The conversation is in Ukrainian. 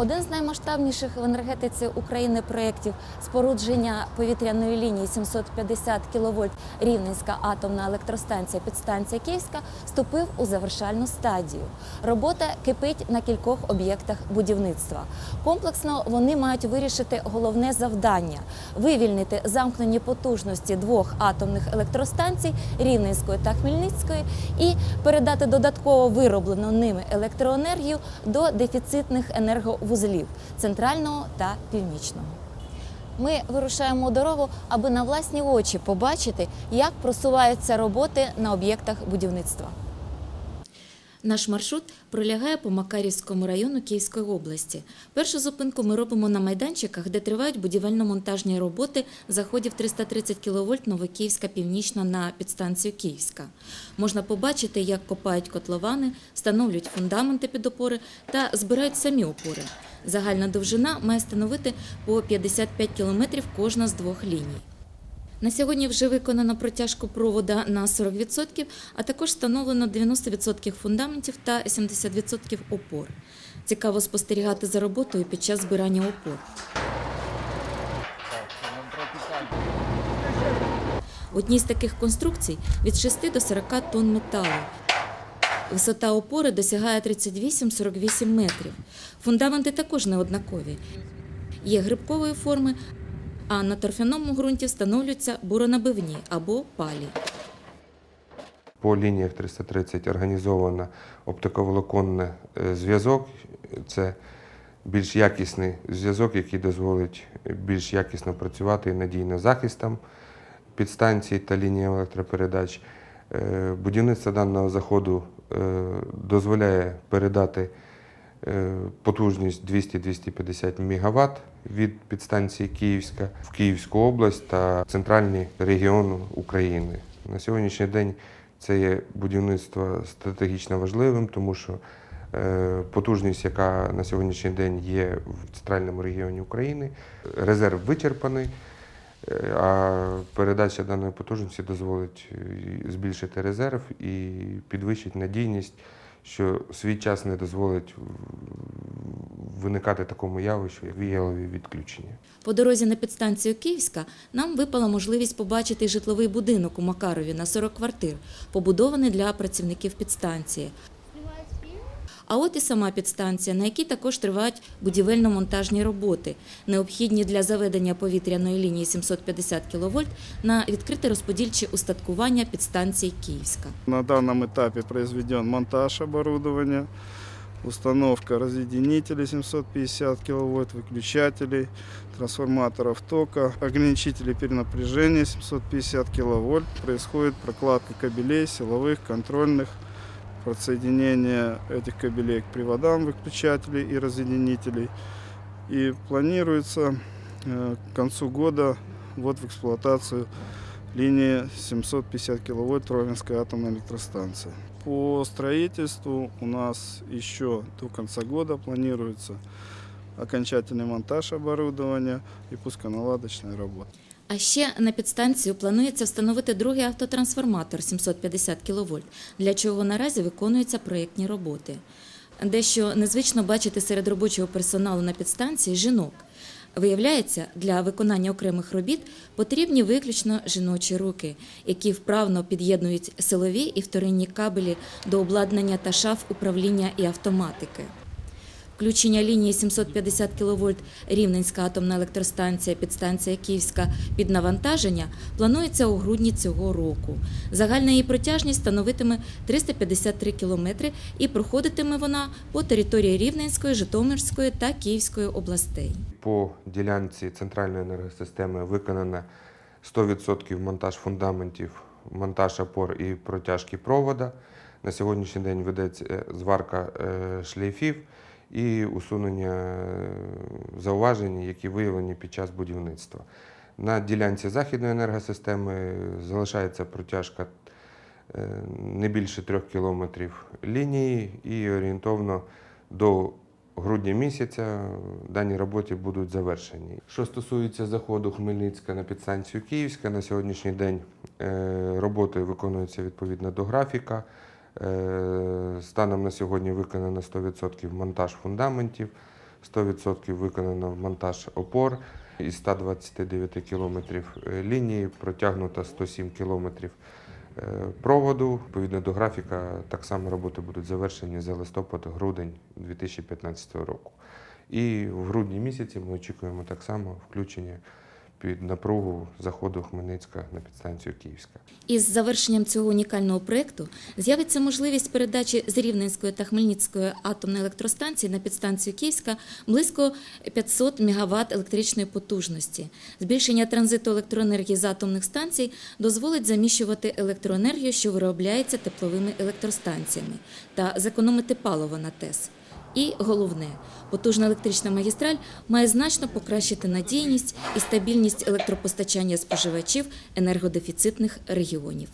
Один з наймасштабніших в енергетиці України проєктів спорудження повітряної лінії 750 кВт Рівненська атомна електростанція підстанція Київська вступив у завершальну стадію. Робота кипить на кількох об'єктах будівництва. Комплексно вони мають вирішити головне завдання вивільнити замкнені потужності двох атомних електростанцій Рівненської та Хмельницької і передати додатково вироблену ними електроенергію до дефіцитних енерговузлів центрального та північного. Ми вирушаємо дорогу, аби на власні очі побачити, як просуваються роботи на об'єктах будівництва. Наш маршрут пролягає по Макарівському району Київської області. Першу зупинку ми робимо на майданчиках, де тривають будівельно-монтажні роботи заходів 330 кВт Новокиївська Північна на підстанцію Київська. Можна побачити, як копають котловани, встановлюють фундаменти під опори та збирають самі опори. Загальна довжина має становити по 55 км кожна з двох ліній. На сьогодні вже виконано протяжку провода на 40%, а також встановлено 90% фундаментів та 70% опор. Цікаво спостерігати за роботою під час збирання опор. В одній з таких конструкцій від 6 до 40 тонн металу. Висота опори досягає 38-48 метрів. Фундаменти також неоднакові. Є грибкової форми, а на торфяному ґрунті встановлюються буронабивні або палі. По лініях 330 організовано оптиковолоконний е, зв'язок. Це більш якісний зв'язок, який дозволить більш якісно працювати і надійно захистом підстанцій та лінії електропередач. Е, Будівництво даного заходу е, дозволяє передати е, потужність 200-250 МВт від підстанції Київська в Київську область та центральний регіон України. На сьогоднішній день це є будівництво стратегічно важливим, тому що е, потужність, яка на сьогоднішній день є в центральному регіоні України, резерв вичерпаний. Е, А передача даної потужності дозволить е, збільшити резерв і підвищити надійність, що свій час не дозволить виникати такому явищу, як віялові відключення. По дорозі на підстанцію Київська нам випала можливість побачити житловий будинок у Макарові на 40 квартир, побудований для працівників підстанції. А от і сама підстанція, на якій також тривають будівельно-монтажні роботи, необхідні для заведення повітряної лінії 750 кВт на відкрите розподільче устаткування підстанції Київська. На данном этапе произведен монтаж оборудования, установка разъединителей 750 кВт, выключателей, трансформаторов тока, ограничителей перенапряжения 750 кВт. Происходит прокладка кабелей силовых, контрольных, Подсоединение этих кабелей к приводам выключателей и разъединителей. И планируется э, к концу года ввод в эксплуатацию линии 750 киловольт Ровенской атомной электростанции. По строительству у нас еще до конца года планируется окончательный монтаж оборудования и пусконаладочная работа. А ще на підстанцію планується встановити другий автотрансформатор 750 кВт, для чого наразі виконуються проєктні роботи. Дещо незвично бачити серед робочого персоналу на підстанції жінок. Виявляється, для виконання окремих робіт потрібні виключно жіночі руки, які вправно під'єднують силові і вторинні кабелі до обладнання та шаф управління і автоматики. Включення лінії 750 кВт Рівненська атомна електростанція підстанція Київська під навантаження планується у грудні цього року. Загальна її протяжність становитиме 353 км і проходитиме вона по території Рівненської, Житомирської та Київської областей. По ділянці центральної енергосистеми виконано 100% монтаж фундаментів, монтаж опор і протяжки провода. На сьогоднішній день ведеться е, зварка е, шлейфів і усунення е, зауважень, які виявлені під час будівництва. На ділянці західної енергосистеми залишається протяжка е, не більше трьох кілометрів лінії і орієнтовно до грудня місяця дані роботи будуть завершені. Що стосується заходу Хмельницька на підстанцію Київська, на сьогоднішній день е, роботи виконуються відповідно до графіка. Е, Станом на сьогодні виконано 100% монтаж фундаментів, 100% виконано монтаж опор. Із 129 кілометрів е, лінії протягнуто 107 кілометрів е, проводу. Відповідно до графіка, так само роботи будуть завершені за листопад-грудень 2015 року. І в грудні місяці ми очікуємо так само включення під напругу заходу Хмельницька на підстанцію Київська. Із завершенням цього унікального проєкту з'явиться можливість передачі з Рівненської та Хмельницької атомної електростанції на підстанцію Київська близько 500 МВт електричної потужності. Збільшення транзиту електроенергії з атомних станцій дозволить заміщувати електроенергію, що виробляється тепловими електростанціями, та зекономити паливо на ТЕС. І головне, потужна електрична магістраль має значно покращити надійність і стабільність електропостачання споживачів енергодефіцитних регіонів.